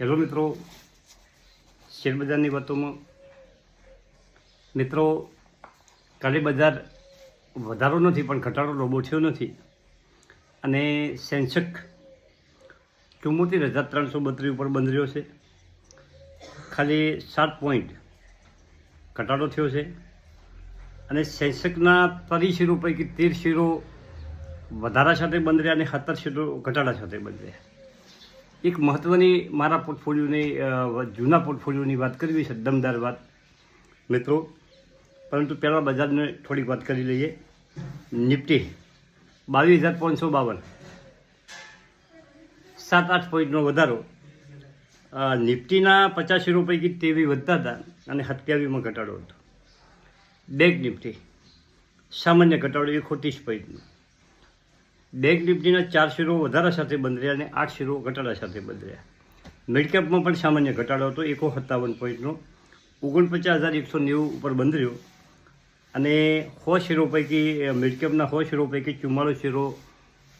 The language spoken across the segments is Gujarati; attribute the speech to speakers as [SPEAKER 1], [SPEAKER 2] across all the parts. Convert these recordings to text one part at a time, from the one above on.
[SPEAKER 1] હેલો મિત્રો, શેરબજારની વાતોમાં. મિત્રો, કાલે બજાર વધારો નથી, પણ ઘટાડો લોબો થયો નથી. અને સેન્સેક ચુમ્મોતેર હજાર ત્રણસો બત્રીસ ઉપર બંધ રહ્યો છે. ખાલી સાત પોઈન્ટ ઘટાડો થયો છે. અને સેન્સેકના ત્રીસ શેરો પૈકી તેર શેરો વધારા સાથે બંધ રહ્યા અને સત્તર શેરો ઘટાડા સાથે બંધ રહ્યા. એક મહત્ત્વની મારા પોર્ટફોલિયોની જૂના પોર્ટફોલિયોની વાત કરવી છે, દમદાર વાત. મિત્રો, પરંતુ પહેલાં બજારને થોડીક વાત કરી લઈએ. નિફ્ટી બાવીસ હજાર પાંચસો બાવન. સાત આઠ પોઈન્ટનો વધારો. નિફ્ટીના પચાસી રૂપિયા પૈકી તેવી વધતા હતા અને સત્યાવીસમાં ઘટાડો હતો. બેંક નિફ્ટી સામાન્ય ઘટાડો એકોતેર પોઈન્ટનો બેંક નિફ્ટીના ચાર શેરો વધારા સાથે બંધ રહ્યા અને આઠ શેરો ઘટાડા સાથે બંધ રહ્યા મિડકેપમાં પણ સામાન્ય ઘટાડો હતો. એકો સત્તાવન પોઈન્ટનો ઓગણપચાસ હજાર એકસો નેવું ઉપર બંધ રહ્યો અને સો શેરો પૈકી મિડકેપના સો શેરો પૈકી ચુમ્માળીસ શેરો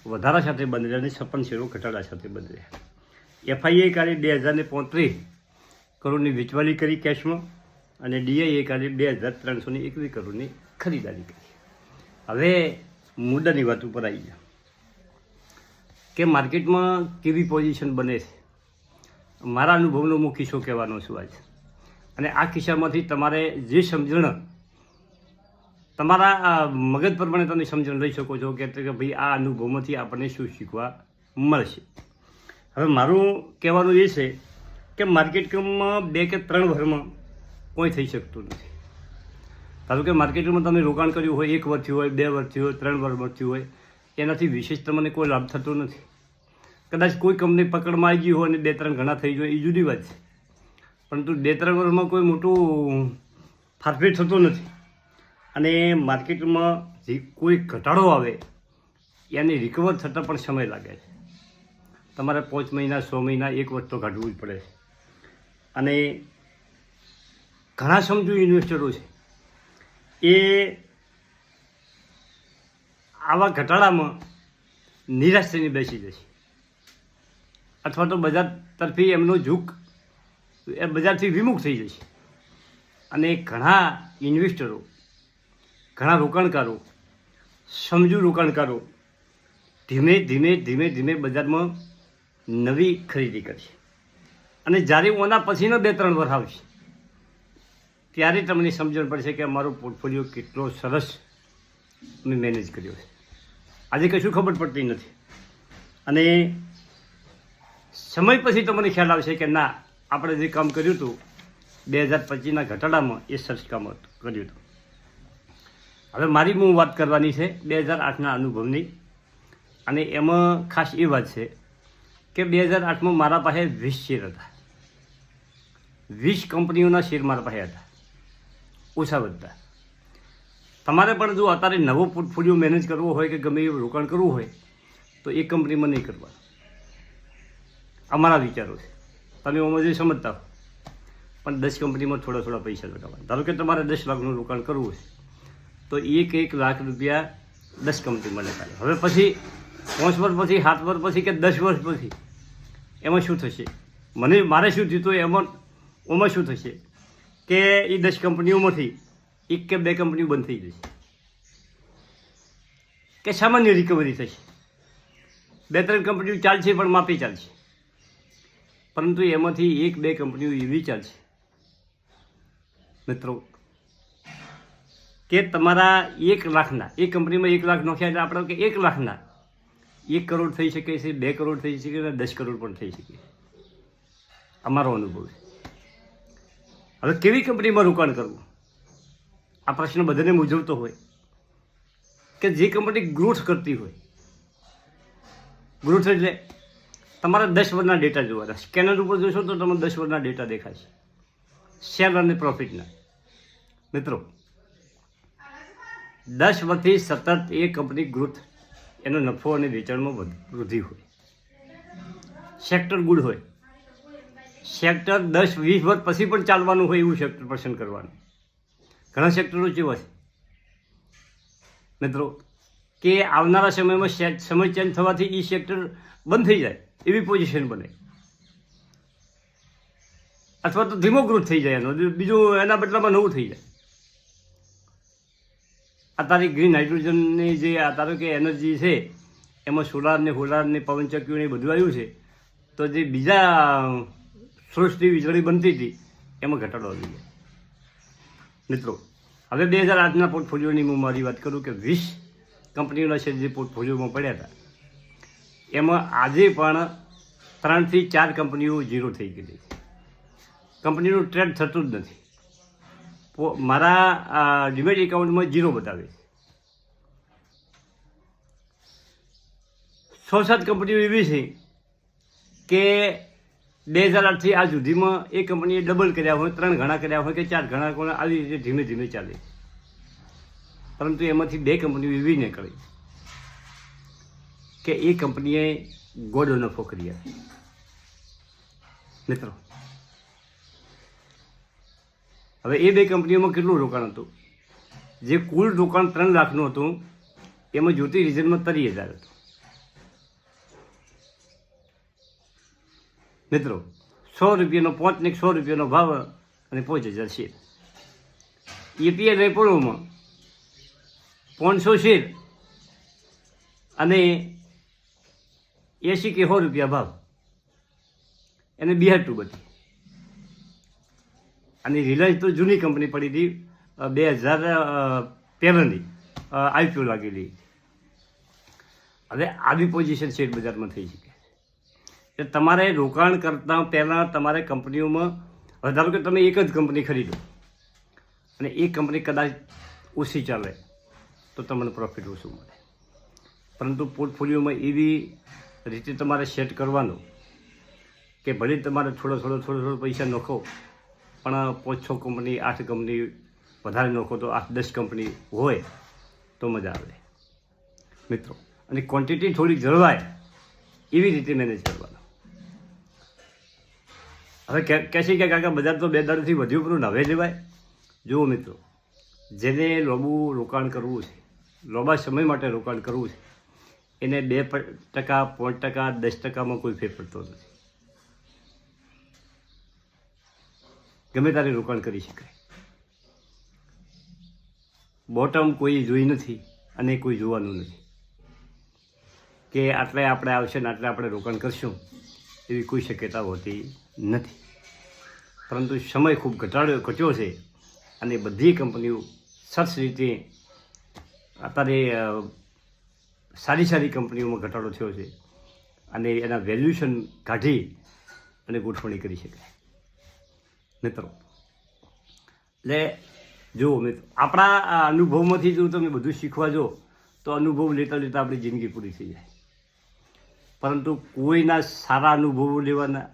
[SPEAKER 1] વધારા સાથે બંધ રહ્યા અને છપ્પન શેરો ઘટાડા સાથે બંધ રહ્યા એફઆઈએ કાલે બે હજારને પોત્રીસ કરોડની વેચવાલી કરી કેશમાં અને ડીઆઈએ કાલે બે હજાર ત્રણસોની એકવીસ કરોડની ખરીદારી કરી. હવે મુદ્દાની વાત ઉપર આવી ગયા કે માર્કેટમાં કેવી પોઝિશન બને છે? મારા અનુભવનો હું કિસ્સો કહેવાનો છું આજ. અને આ કિસ્સામાંથી તમારે જે સમજણ, તમારા મગજ પ્રમાણે તમે સમજણ લઈ શકો છો કે ભાઈ આ અનુભવમાંથી આપણને શું શીખવા મળશે. હવે મારું કહેવાનું એ છે કે માર્કેટ ક્રમમાં બે કે ત્રણ વર્ષમાં કોઈ થઈ શકતું નથી. ધારો કે માર્કેટમાં તમે રોકાણ કર્યું હોય, એક વર્ષથી હોય, બે વર્ષથી હોય, ત્રણ વર્ષથી હોય એનાથી વિશેષ તમને કોઈ લાભ થતો નથી. કદાચ કોઈ કંપની પકડમાં આવી ગઈ હોય અને બે ત્રણ ઘણા થઈ જાય, એ જુદી વાત છે. પરંતુ બે ત્રણ વર્ષમાં કોઈ મોટું ફારફેર થતો નથી. અને માર્કેટમાં જે કોઈ ઘટાડો આવે એની રિકવર થતાં પણ સમય લાગે છે. તમારે પાંચ મહિના છ મહિના, એક વર્ષ તો કાઢવું જ પડે છે. અને ઘણા સમજુ ઇન્વેસ્ટરો છે. એ આવા ઘટાડામાં નિરાશ થઈને બેસી જશે. અથવા તો બજાર તરફી એમનો ઝૂક એ બજારથી વિમુખ થઈ જશે. અને ઘણા ઇન્વેસ્ટરો, ઘણા રોકાણકારો, સમજુ રોકાણકારો ધીમે ધીમે ધીમે ધીમે બજારમાં નવી ખરીદી કરશે. અને જ્યારે ઓના પછીનો બે, ત્રણ વર્ષ આવશે, ત્યારે તમને સમજણ પડશે કે અમારો પોર્ટફોલિયો કેટલો સરસ મેં મેનેજ કર્યો છે. આજે કશું ખબર પડતી નથી. અને સમય પછી તમને ખ્યાલ આવશે કે ના, આપણે જે કામ કર્યું હતું, બે હજાર પચીસના ઘટાડામાં એ સરસ કામ કર્યું હતું. હવે મારી હું વાત કરવાની છે બે હજાર આઠના અનુભવની. અને એમાં ખાસ એ વાત છે કે બે હજાર આઠમાં મારા પાસે વીસ શેર હતા. વીસ કંપનીઓના શેર મારા પાસે હતા. ઓછા વધતા. તમારે પણ જો અત્યારે નવો પોર્ટફોલિયો મેનેજ કરવો હોય કે ગમે એવું રોકાણ કરવું હોય, તો એ કંપનીમાં નહીં કરવા. અમારા વિચારો છે. તમે એમાં જે સમજતા પણ દસ કંપનીમાં થોડા થોડા પૈસા લગાવવા ધારો કે તમારે દસ લાખનું રોકાણ કરવું છે તો એક એક લાખ રૂપિયા દસ કંપનીમાં લગાડે હવે પછી પાંચ વર્ષ પછી, સાત વર્ષ પછી કે દસ વર્ષ પછી, એમાં શું થશે? મને, મારે શું થયું તો એમાં એમાં શું થશે? કે એ દસ કંપનીઓમાંથી એક કે બે કંપનીઓ બંધ થઈ જશે. કે સામાન્ય રિકવરી થશે. બે ત્રણ કંપનીઓ ચાલશે પણ માપી ચાલશે. પરંતુ એમાંથી એક બે કંપનીઓ એવી ચાલશે. મિત્રો, કે તમારા એક લાખના, એક કંપનીમાં એક લાખ નોખ્યા એટલે આપણે કે એક લાખના, એક કરોડ થઈ શકે છે, બે કરોડ થઈ શકે છે, દસ કરોડ પણ થઈ શકે અમારો અનુભવ છે. હવે કેવી કંપનીમાં રોકાણ કરવું? આ પ્રશ્ન બધાને મૂંઝવતો હોય. કે જે કંપની ગ્રોથ કરતી હોય. ગ્રોથ એટલે તમારા દસ વર્ષના ડેટા જોવાના. સ્કેનર ઉપર જોશો તો તમને દસ વર્ષના ડેટા દેખાશે. શેર અને પ્રોફિટના મિત્રો, દસ વર્ષથી સતત એ કંપની ગ્રોથ એનો નફો અને વેચાણમાં વૃદ્ધિ હોય. સેક્ટર ગુડ હોય. સેક્ટર દસ વીસ વર્ષ પછી પણ ચાલવાનું હોય એવું સેક્ટર પસંદ કરવાનું. ઘણા સેક્ટરો જેવા છે. મિત્રો, કે આવનારા સમયમાં સમય ચેન્જ થવાથી એ સેક્ટર બંધ થઈ જાય, એવી પોઝિશન બને. અથવા તો ધીમો ગ્રોથ થઈ જાય એનો, બીજું એના બદલામાં નવું થઈ જાય. આ તારી ગ્રીન હાઇડ્રોજનની જે, આ તારો કે એનર્જી છે, એમાં સોલાર ને હોલાર ને પવનચક્કીઓ બધું આવ્યું છે, તો જે બીજા સોર્સથી વીજળી બનતી હતી, એમાં ઘટાડો આવી જાય મિત્રો હવે બે હજાર આઠના પોર્ટફોલિયોની હું મારી વાત કરું કે વીસ કંપનીઓના શેર જે પોર્ટફોલિયોમાં પડ્યા હતા, એમાં આજે પણ ત્રણથી ચાર કંપનીઓ ઝીરો થઈ ગઈ કંપનીનું ટ્રેડ થતું જ નથી. મારા ડિમેટ એકાઉન્ટમાં ઝીરો બતાવે છ સાત કંપનીઓ એવી છે કે બે હજાર આઠથી આ સુધીમાં એ કંપનીએ ડબલ કર્યા હોય, ત્રણ ઘણા કર્યા હોય કે ચાર ઘણા કોણ આવી રીતે ધીમે ધીમે ચાલે પરંતુ એમાંથી બે કંપનીઓ એવી નીકળી કે એ કંપનીએ ગોડો નફો કરી મિત્રો, હવે એ બે કંપનીઓમાં કેટલું રોકાણ હતું? જે કુલ રોકાણ ત્રણ લાખનું હતું, એમાં જ્યોતિ રિઝનમાં ત્રીસ હજાર હતું. મિત્રો, સો રૂપિયાનો પાંચને સો રૂપિયાનો ભાવ અને પાંચ હજાર શેર એપીએલ રેપોળોમાં પાંચસો શેર અને એસી કે સો રૂપિયા ભાવ. એને બિહાર ટુ બધી અને રિલાયન્સ તો જૂની કંપની પડી હતી બે હજાર પહેલાંની આઈપીઓ લાગેલી. હવે આવી પોઝિશન શેર બજારમાં થઈ શકે. એટલે તમારે રોકાણ કરતાં પહેલાં તમારે કંપનીઓમાં ધારો કે તમે એક જ કંપની ખરીદો, અને એ કંપની કદાચ ઓછી ચાલે, તો તમને પ્રોફિટ ઓછું મળે. પરંતુ પોર્ટફોલિયોમાં એવી રીતે તમારે સેટ કરવાનું કે ભલે તમારે થોડો થોડો થોડો થોડો પૈસા નખો, પણ પાંચ, છ કંપની, આઠ કંપની, વધારે નખો તો આઠ, દસ કંપની હોય, તો મજા આવે. મિત્રો, અને ક્વોન્ટિટી થોડી જળવાય, એવી રીતે મેનેજ કરવાનું. હવે કે કહેશે કે કાકા બજાર તો બે દાડથી વધ્યું પણ નવે લેવાય જુઓ મિત્રો, જેને લોબું રોકાણ કરવું છે, લોબા સમય માટે રોકાણ કરવું છે, એને બે ટકા, પાંચ ટકા, દસ ટકામાં કોઈ ફેર પડતો નથી. ગમે ત્યારે રોકાણ કરી શકાય. બોટમ કોઈ જોઈ નથી અને કોઈ જોવાનું નથી. કે આટલે આપણે આવશે ને આટલે આપણે રોકાણ કરશું. એવી કોઈ શક્યતા હોતી નથી. પરંતુ સમય ખૂબ ઘટાડ્યો, ઘટ્યો છે અને બધી કંપનીઓ સરસ રીતે અત્યારે સારી સારી કંપનીઓમાં ઘટાડો થયો છે અને એના વેલ્યુશન કાઢી અને ગોઠવણી કરી શકાય. મિત્રો એટલે જુઓ મિત્રો, આપણા અનુભવમાંથી જો તમે બધું શીખવા જો, તો અનુભવ લેતા લેતા આપણી જિંદગી પૂરી થઈ જાય. પરંતુ કોઈના સારા અનુભવો લેવાના,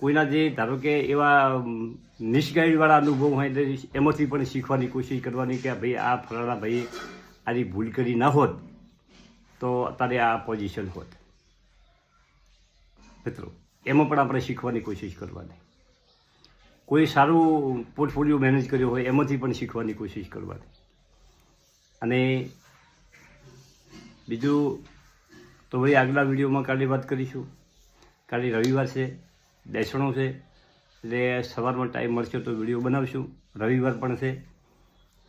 [SPEAKER 1] કોઈના જે ધારો કે એવા નિષ્ગાઈડવાળા અનુભવ હોય એટલે એમાંથી પણ શીખવાની કોશિશ કરવાની કે ભાઈ આ ફલાણા ભાઈ આની ભૂલ કરી ના હોત, તો અત્યારે આ પોઝિશન હોત. મિત્રો, એમાં પણ આપણે શીખવાની કોશિશ કરવાની. કોઈ સારું પોર્ટફોલિયો મેનેજ કર્યો હોય, એમાંથી પણ શીખવાની કોશિશ કરવાની. અને બીજું તો ભાઈ, આગલા વિડીયોમાં કાલે વાત કરીશું. કાલે રવિવાર છે, બેસણો છે, એટલે સવારમાં ટાઈમ મળશે તો વીડિયો બનાવશું. રવિવાર પણ છે.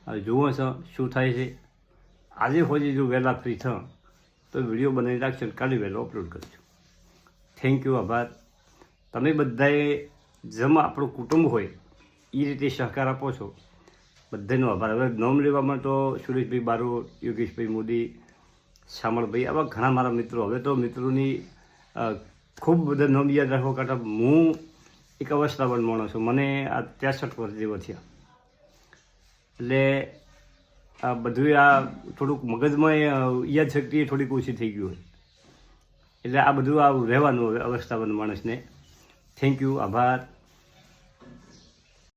[SPEAKER 1] હવે જુઓ છો શું થાય છે. આજે હોય જો વહેલા ફ્રી થ, તો વીડિયો બનાવી રાખશો કાલે વહેલો અપલોડ કરીશું થેન્ક યુ આભાર. તમે બધાએ જેમ આપણું કુટુંબ હોય એ રીતે સહકાર આપો છો. બધાનો આભાર. હવે નોમ લેવામાં તો સુરેશભાઈ બારોટ, યોગેશભાઈ મોદી શામળભાઈ આવા ઘણા મારા મિત્રો. હવે તો મિત્રોની ખૂબ બધા નામ યાદ રાખવા કરતાં હું એક અવસ્થાવાન માણસ છું. મને આ ત્રેસઠ વર્ષ જેવો થયા. એટલે આ બધું આ થોડુંક મગજમાં અ, યાદ શક્તિ થોડીક ઓછી થઈ ગયું હોય. એટલે આ બધું આ રહેવાનું હવે અવસ્થાવાન માણસને. થેન્ક યુ આભાર.